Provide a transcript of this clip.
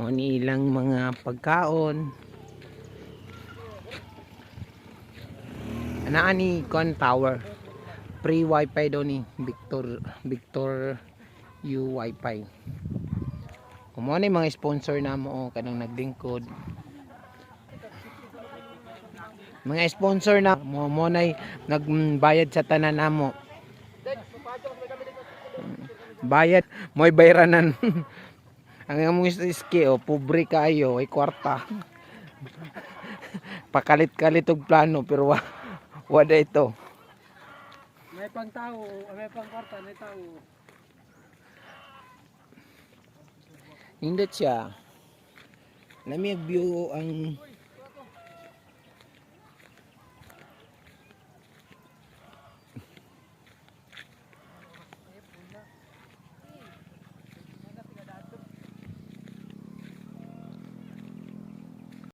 O ni ilang mga pagkaon. Anaan ni Con Tower. Free wifi daw ni Victor Victor U wifi. Kumuha na mga sponsor na mo o kanang naglingkod. Mga sponsor na mo mo na nagbayad sa tanan namo. Bayad mo'y bayranan. Ang among is- iski o pobre kayo ay kwarta. Pakalit-kalit og plano pero wa wada ito. May pang tao, may pang kwarta, may tao. Hindot siya. Lamig view ang